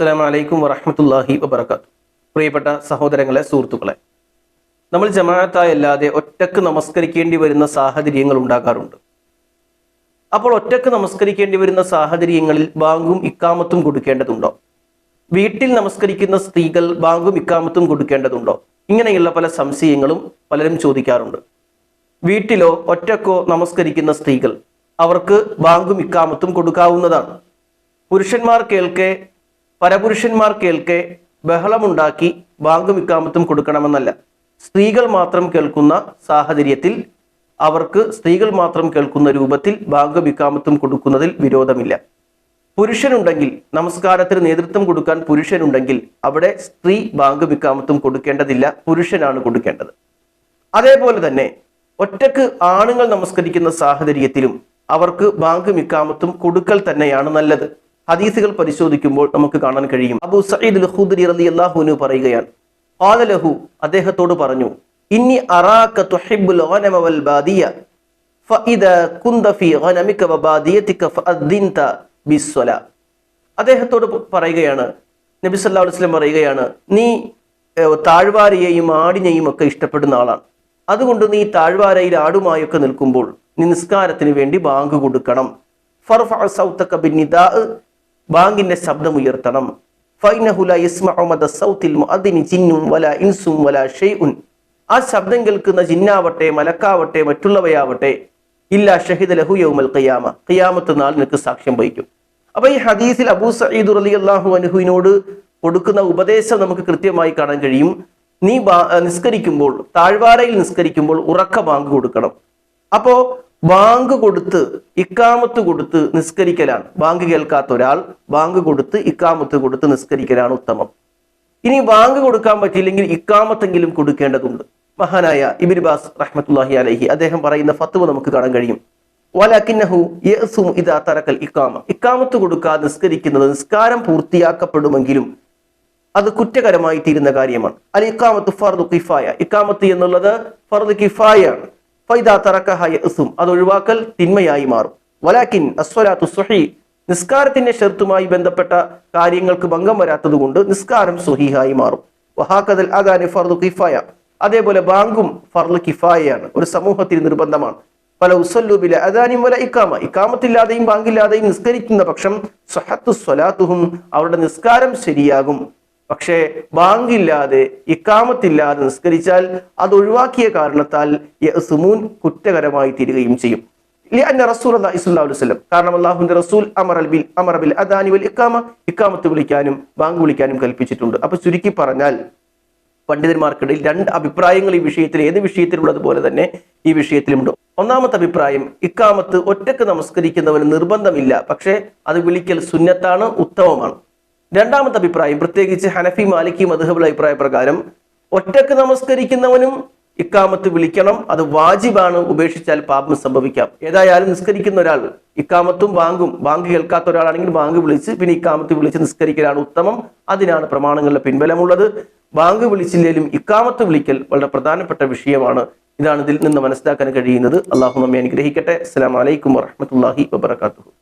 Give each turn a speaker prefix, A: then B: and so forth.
A: അസ്സലാമു അലൈക്കും വറഹ്മത്തുള്ളാഹി വബർക്കാത്തു പ്രിയപ്പെട്ട സഹോദരങ്ങളെ സുഹൃത്തുക്കളെ നമ്മൾ ജമാഅത്തായല്ലാതെ ഒറ്റയ്ക്ക് നമസ്കരിക്കേണ്ടി വരുന്ന സാഹചര്യങ്ങൾ ഉണ്ടാകാറുണ്ട്. അപ്പോൾ ഒറ്റയ്ക്ക് നമസ്കരിക്കേണ്ടി വരുന്ന സാഹചര്യങ്ങളിൽ ബാങ്കും ഇക്കാമത്തും കൊടുക്കേണ്ടതുണ്ടോ? വീട്ടിൽ നമസ്കരിക്കുന്ന സ്ത്രീകൾ ബാങ്കും ഇക്കാമത്തും കൊടുക്കേണ്ടതുണ്ടോ? ഇങ്ങനെയുള്ള പല സംശയങ്ങളും പലരും ചോദിക്കാറുണ്ട്. വീട്ടിലോ ഒറ്റക്കോ നമസ്കരിക്കുന്ന സ്ത്രീകൾ അവർക്ക് ബാങ്കും ഇക്കാമത്തും കൊടുക്കാവുന്നതാണ്. പുരുഷന്മാർ കേൾക്കെ പരപുരുഷന്മാർ കേൾക്കെ ബഹളമുണ്ടാക്കി ബാങ്കും ഇക്കാമത്തും കൊടുക്കണമെന്നല്ല. സ്ത്രീകൾ മാത്രം കേൾക്കുന്ന സാഹചര്യത്തിൽ അവർക്ക് സ്ത്രീകൾ മാത്രം കേൾക്കുന്ന രൂപത്തിൽ ബാങ്കും ഇക്കാമത്തും കൊടുക്കുന്നതിൽ വിരോധമില്ല. പുരുഷനുണ്ടെങ്കിൽ നമസ്കാരത്തിന് നേതൃത്വം കൊടുക്കാൻ പുരുഷനുണ്ടെങ്കിൽ അവിടെ സ്ത്രീ ബാങ്കും ഇക്കാമത്തും കൊടുക്കേണ്ടതില്ല പുരുഷനാണ് കൊടുക്കേണ്ടത്. അതേപോലെ തന്നെ ഒറ്റയ്ക്ക് ആണുങ്ങൾ നമസ്കരിക്കുന്ന സാഹചര്യത്തിലും അവർക്ക് ബാങ്ക് മിക്കാമത്തും കൊടുക്കൽ തന്നെയാണ് നല്ലത്. ഹദീസുകൾ പരിശോധിക്കുമ്പോൾ നമുക്ക് കാണാൻ കഴിയും. അബു സയ്യിദ് ഖുദ്രി അള്ളാഹുനു പറയുകയാണ് ഖാല ലഹു അദ്ദേഹത്തോട് പറഞ്ഞു ഇന്നി അറാക്ക തുഹിബ്ബുൽ ഗനമ വൽ ബാദിയ ഫഇദാ കുന്ത ഫീ ഗനമിക വബാദിയതിക ഫഅദ്ദിൻത ബിസ്സലാ അദ്ദേഹത്തോട് പറയുകയാണ് നബി സല്ലല്ലാഹു അലൈഹി വസല്ലം പറയുകയാണ് നീ താഴ്വാരയെയും ആടിനെയും ഒക്കെ ഇഷ്ടപ്പെടുന്ന ആളാണ്. അതുകൊണ്ട് നീ താഴ്വാരയിൽ ആടുമായൊക്കെ നിൽക്കുമ്പോൾ നിസ്കാരത്തിന് വേണ്ടി ബാങ്ക് കൊടുക്കണം. ഫർഫഅ സൗതക ബിന്നിദാ ബാങ്കിന്റെ ശബ്ദം ഉയർത്തണം ആ ശബ്ദം കേൾക്കുന്ന ജിന്നാവട്ടെ മലക്കാവട്ടെ മറ്റുള്ളവയാവട്ടെ ഇല്ല ഷഹിദ് ലഹു യൗമൽ ഖിയാമ. ഖിയാമത്ത് നാൾ നിനക്ക് സാക്ഷ്യം വഹിക്കും. അപ്പൊ ഈ ഹദീസിൽ അബൂ അലി അള്ളാഹു അനുഹുവിനോട് കൊടുക്കുന്ന ഉപദേശം നമുക്ക് കൃത്യമായി കാണാൻ കഴിയും. നീ നിസ്കരിക്കുമ്പോൾ താഴ്വാരയിൽ നിസ്കരിക്കുമ്പോൾ ഉറക്ക ബാങ്ക് കൊടുക്കണം. അപ്പോ ബാങ്ക് കൊടുത്ത് ഇക്കാമത്ത് കൊടുത്ത് നിസ്കരിക്കലാണ്. ബാങ്ക് കേൾക്കാത്ത ഒരാൾ ബാങ്ക് കൊടുത്ത് ഇക്കാമത്ത് കൊടുത്ത് നിസ്കരിക്കലാണ് ഉത്തമം. ഇനി ബാങ്ക് കൊടുക്കാൻ പറ്റിയില്ലെങ്കിൽ ഇക്കാമത്തെങ്കിലും കൊടുക്കേണ്ടതുണ്ട്. മഹാനായ ഇബിരിബാസ് റഹ്മത്തുല്ലാഹി അലഹി അദ്ദേഹം പറയുന്ന ഫത്വ നമുക്ക് കാണാൻ കഴിയും. വലാക്കിന്നഹു യസും ഇതാ തറക്കൽ ഇക്കാമ ഇക്കാമത്ത് കൊടുക്കാതെ നിസ്കരിക്കുന്നത് നിസ്കാരം പൂർത്തിയാക്കപ്പെടുമെങ്കിലും അത് കുറ്റകരമായി തീരുന്ന കാര്യമാണ്. അൽ ഇക്കാമത്ത് ഫർദ് കിഫായ. ഇക്കാമത്ത് എന്നുള്ളത് ഫർദ് കിഫായാണ്. അത് ഒഴിവാക്കൽ തിന്മയായി മാറും. വലാക്കിൻ അസ്വലാത്തു സുഹി. നിസ്കാരത്തിന്റെ ഷെർത്തുമായി ബന്ധപ്പെട്ട കാര്യങ്ങൾക്ക് ഭംഗം വരാത്തത് കൊണ്ട് നിസ്കാരം സുഹീഹായി മാറും. വഹാക്കതൽ അഗാനി ഫർദു കിഫായ. അതേപോലെ ബാങ്കും ഫർദു കിഫായയാണ്. ഒരു സമൂഹത്തിൽ നിർബന്ധമാണ്. പല ഉസല്ലൂബിലെ അദാനിയും വല ഇക്കാമ ഇക്കാമത്തില്ലാതെയും ബാങ്കില്ലാതെയും നിസ്കരിക്കുന്ന പക്ഷം സ്വഹത്തു സ്വലാത്തുഹും. അവരുടെ നിസ്കാരം ശരിയാകും. പക്ഷേ ബാങ്കില്ലാതെ ഇക്കാമത്തില്ലാതെ നിസ്കരിച്ചാൽ അത് ഒഴിവാക്കിയ കാരണത്താൽ സുമൂൻ കുറ്റകരമായി തീരുകയും ചെയ്യും. ലിഅന്ന റസൂൽ സ്വല്ലല്ലാഹു അലൈഹി വസല്ലം. കാരണം അല്ലാഹുവിന്റെ റസൂൽ അമറൽ ബിൽ അമർ ബിൽ അദാനി വൽ ഇക്കാമ ഇക്കാമത്ത് വിളിക്കാനും ബാങ്ക് വിളിക്കാനും കൽപ്പിച്ചിട്ടുണ്ട്. അപ്പൊ ചുരുക്കി പറഞ്ഞാൽ പണ്ഡിതന്മാർക്കിടയിൽ രണ്ട് അഭിപ്രായങ്ങൾ ഈ വിഷയത്തിൽ ഏത് വിഷയത്തിലുള്ളതുപോലെ തന്നെ ഈ വിഷയത്തിലുമുണ്ട് ഒന്നാമത്തെ അഭിപ്രായം ഇക്കാമത്ത് ഒറ്റയ്ക്ക് നമസ്കരിക്കുന്നവന് നിർബന്ധമില്ല. പക്ഷേ അത് വിളിക്കൽ സുന്നത്താണ് ഉത്തമമാണ്. രണ്ടാമത്തെ അഭിപ്രായം പ്രത്യേകിച്ച് ഹനഫി മാലിക്കി മധുഹബിൾ അഭിപ്രായ പ്രകാരം ഒറ്റയ്ക്ക് നമസ്കരിക്കുന്നവനും ഇക്കാമത്ത് വിളിക്കണം അത് വാജിബാണ് ഉപേക്ഷിച്ചാൽ പാപം സംഭവിക്കാം. ഏതായാലും നിസ്കരിക്കുന്ന ഒരാൾ ഇക്കാമത്തും ബാങ്കും ബാങ്ക് കേൾക്കാത്ത ഒരാളാണെങ്കിൽ ബാങ്ക് വിളിച്ച് പിന്നെ ഇക്കാമത്ത് വിളിച്ച് നിസ്കരിക്കലാണ് ഉത്തമം. അതിനാണ് പ്രമാണങ്ങളുടെ പിൻബലമുള്ളത്. ബാങ്ക് വിളിച്ചില്ലെങ്കിലും ഇക്കാമത്ത് വിളിക്കൽ വളരെ പ്രധാനപ്പെട്ട വിഷയമാണ്. ഇതാണ് ഇതിൽ നിന്ന് മനസ്സിലാക്കാൻ കഴിയുന്നത്. അള്ളാഹു നമ്മെ അനുഗ്രഹിക്കട്ടെ. അസ്സാം വലൈക്കും വറഹ്മത്തുള്ളാഹി വബറകാതുഹു.